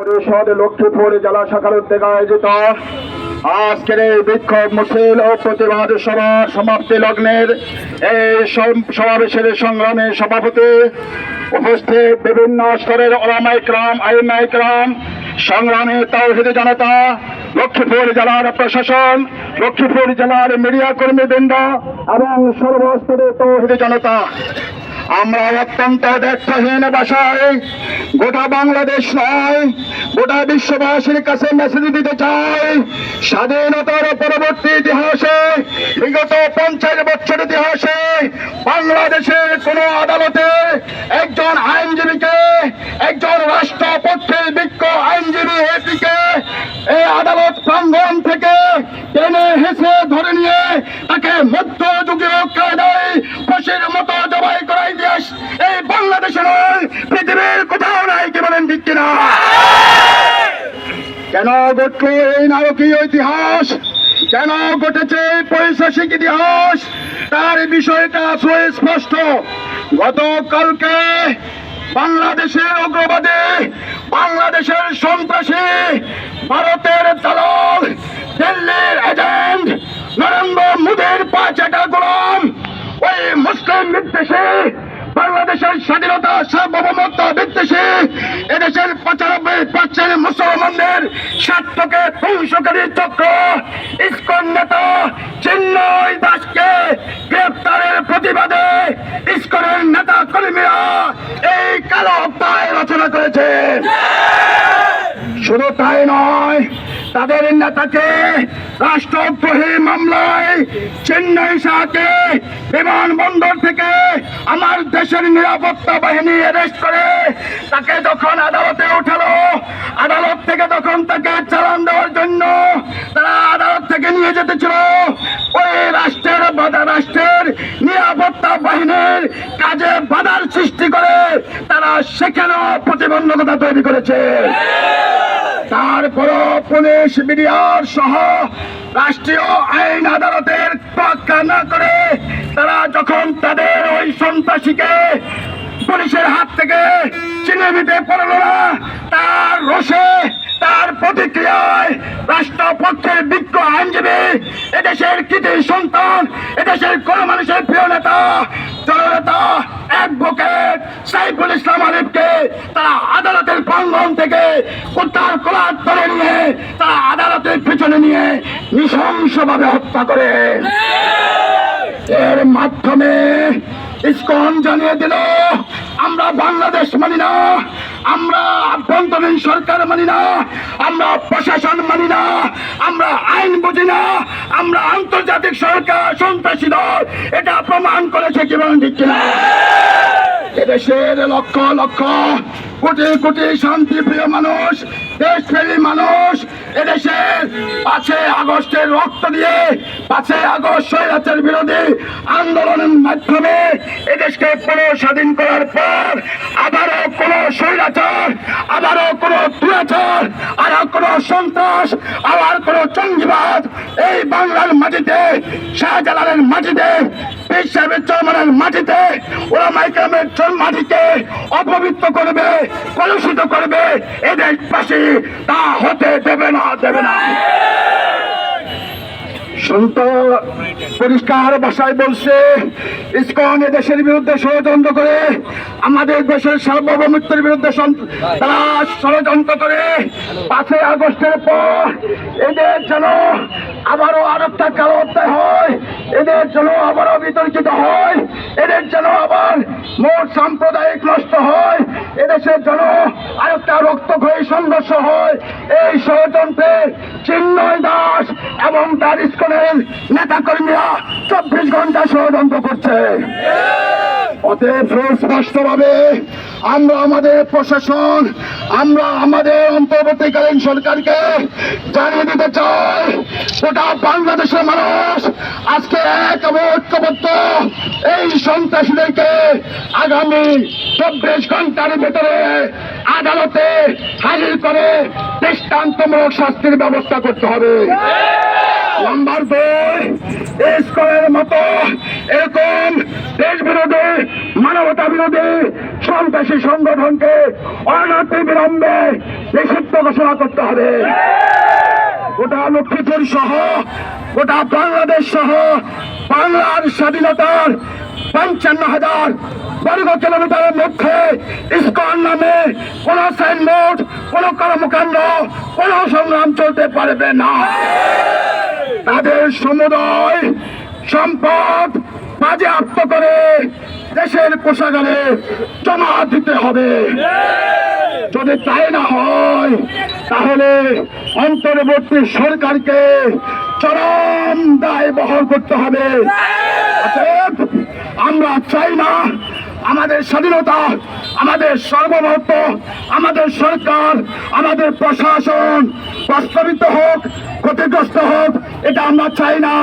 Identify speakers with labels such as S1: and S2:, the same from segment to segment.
S1: পরিষদ লক্ষ্মীপুর জেলা শাখার উদ্যোগে আয়োজিত। আজকের এই বিক্ষোভ মিছিল ও প্রতিবাদ সভা সমাপ্তি লগ্নের এই সমাবেশের সংগ্রামী সভাপতি উপস্থিত বিভিন্ন স্তরের ওলামাই ক্রাম আইমাই ক্রাম, সংগ্রামী তৌহিদ জনতা, লক্ষ্মীপুর জেলার প্রশাসন, লক্ষ্মীপুর জেলার মিডিয়া কর্মীবৃন্দ এবং সর্বস্তরের তৌহিদ জনতা। আমরা অত্যন্ত ব্যর্থহীন ভাষায়, গোটা বাংলাদেশ নয়, গোটা বিশ্ববাসীর কাছে মেসেজ দিতে চাই। স্বাধীনতার পরবর্তী ইতিহাসে, বিগত পঞ্চাশ বছর ইতিহাসে বাংলাদেশের কোন আদালতে একজন আইনজীবীকে, একজন রাষ্ট্রপক্ষের বিজ্ঞ আইনজীবী এপিকে এই আদালত প্রাঙ্গণ থেকে টেনে হেসে ধরে নিয়ে তাকে মধ্যযুগীয় কায়দায় পশুর মতো জবাই করা ইতিহাস এই বাংলাদেশে নয়, পৃথিবীর কোথাও নাই কি বলেন ঠিক কিনা? কেন ঘটলো এই নারকীয় ইতিহাস? কেন ঘটেছে পৈশাসিক ইতিহাস? তার বিষয়টা সুস্পষ্ট গতকালকে বাংলাদেশের উগ্রবাদী, বাংলাদেশের সন্ত্রাসী, ভারতের দালাল, দিল্লির এজেন্ট নরেন্দ্র মোদীর পাঁচটা গোলাম, ওই মুসলিম বিদ্বেষী বাংলাদেশের স্বাধীনতা সার্বভৌমত্ব বিদ্বেষী এদেশের পঁচানব্বই পার্সেন্ট মুসলমানদের স্বার্থকে ধ্বংসকারী চক্র। ইস্কন নেতা চিন্ময় দাসকে গ্রেপ্তারের প্রতিবাদে ইস্কনের নেতা কর্মীরা এই কালো অধ্যায় রচনা করেছে। শুধু তাই নয় তাদের নেতাকে রাষ্ট্রদ্রোহী মামলায় চেন্নাই শাহকে বিমানবন্দর থেকে আমার দেশের নিরাপত্তা বাহিনী অ্যারেস্ট করে, তাকে যখন আদালতে উঠালো, আদালত থেকে তখন তাকে চালান দেওয়ার জন্য তারা আদালত থেকে নিয়ে যেতেছিল ওই রাষ্ট্রের বাধা, রাষ্ট্রের নিরাপত্তা বাহিনীর কাজে বাধার সৃষ্টি করে তারা সেখানেও প্রতিবন্ধকতা তৈরি করেছে। তারপরও পুলিশ মিডিয়ার সহ রাষ্ট্রীয় আইন আদালতের তোয়াক্কা না করে তারা যখন তাদের ওই সন্ত্রাসীকে পুলিশের হাত থেকে চিনে নিতে পারল না, তার রোষে, তার প্রতিক্রিয়ায় রাষ্ট্রপক্ষের বিজ্ঞ আইনজীবী, এদেশের কৃতি সন্তান, এদেশের কোন মানুষের প্রিয় নেতা, জননেতা অ্যাডভোকেট সাইফুল ইসলাম আলিফকে তারা আদালতের প্রাঙ্গণ থেকে উদ্ধার করার ধরে নিয়ে, তারা আদালতের পিছনে নিয়ে নৃশংসভাবে হত্যা করে। এর মাধ্যমে ইসকন জানিয়ে দিল, আমরা বাংলাদেশ মানি না, আমরা আভ্যন্তরীণ সরকার মানি না, আমরা প্রশাসন মানি না, আমরা আইন বুঝি না, আমরা আন্তর্জাতিক সরকার সন্ত্রাসী দল, এটা প্রমাণ করেছে কি বলেন ঠিক কিনা? এদেশের লক্ষ লক্ষ কোটি কোটি শান্তিপ্রিয় মানুষ দেশপ্রেমী মানুষ এদেশের পাঁচই আগস্টের রক্ত দিয়ে, পাঁচই আগস্ট স্বৈরাচার বিরোধী আন্দোলনের মাধ্যমে এদেশকে পুনঃ স্বাধীন করার পর আবারও কোন স্বৈরাচার, আবারও কোন দুরাচার আরও কোন সন্ত্রাস, আবার কোন জঙ্গিবাদ এই বাংলার মাটিতে, শাহজালালের মাটিতে, পীর সাহেবের চরমানের মাটিতে ওরা মাইকামের চল মাটিকে অপবিত্র করবে, কলুষিত করবে পাশে তা হতে দেবে না। দেবে না। সন্ত পরিষ্কার ভাষায় বলছে, ইসকন দেশের বিরুদ্ধে ষড়যন্ত্র করে, আমাদের দেশের সার্বভৌমত্বের বিরুদ্ধে তারা ষড়যন্ত্র করে। পাঁচই আগস্টের পর এদের যেন আবারও আরেকটা কালো অধ্যায় হয়, এদের যেন আবারও বিতর্কিত হয় এদের যেন আবার মোট সাম্প্রদায়িক নষ্ট হয়, এদেশের যেন আরেকটা রক্তক্ষয়ী সংঘর্ষ হয়, এই ষড়যন্ত্রের চিন্ময় দাস এবং তার ইস্কনের নেতা কর্মীরা চব্বিশ ঘণ্টা ষড়যন্ত্র করছে। অতএব স্পষ্টভাবে আমরা আমাদের প্রশাসন, আমরা আমাদের অন্তর্বর্তীকালীন সরকারকে জানিয়ে দিতে চাই, গোটা বাংলাদেশের মানুষ আজকে এক ঐক্যবদ্ধ এই সন্ত্রাসীদেরকে আগামী চব্বিশ ঘণ্টার ভেতরে আদালতে হাজির করে দৃষ্টান্তমূলক শাস্তির ব্যবস্থা করতে হবে। নাম্বার দুই ইস্কনের মতো এরকম দেশ বিরোধী মানবতা বিরোধী সন্ত্রাসী সংগঠনকে অনতি বিলম্বে নিষিদ্ধ ঘোষণা করতে হবে। গোটা লক্ষ্মীপুর সহ, গোটা বাংলাদেশ সহ বাংলার স্বাধীনতার পঞ্চান্ন হাজার বর্গ কিলোমিটারের মধ্যে ইস্কন নামে কোন সাইনবোর্ড, কোন কর্মকাণ্ড, কোন সংগ্রাম চলতে পারবে না। তাদের সমুদয় সম্পদ বাজেয়াপ্ত করে দেশের কোষাগারে জমা দিতে হবে। যদি তাই না হয়, তাহলে অন্তর্বর্তী সরকারকে চরম দায় বহন করতে হবে। আমরা চাই না আমাদের স্বাধীনতা, আমাদের সর্বভৌমত্ব, আমাদের সরকার, আমাদের প্রশাসন প্রস্তাবিত হোক, ক্ষতিগ্রস্ত হোক, এটা আমরা চাই না।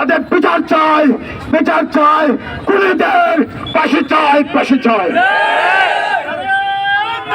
S1: ওদের বিচার চাই বিচার চাই কুড়িদের পাশে চাই পাশে চাই।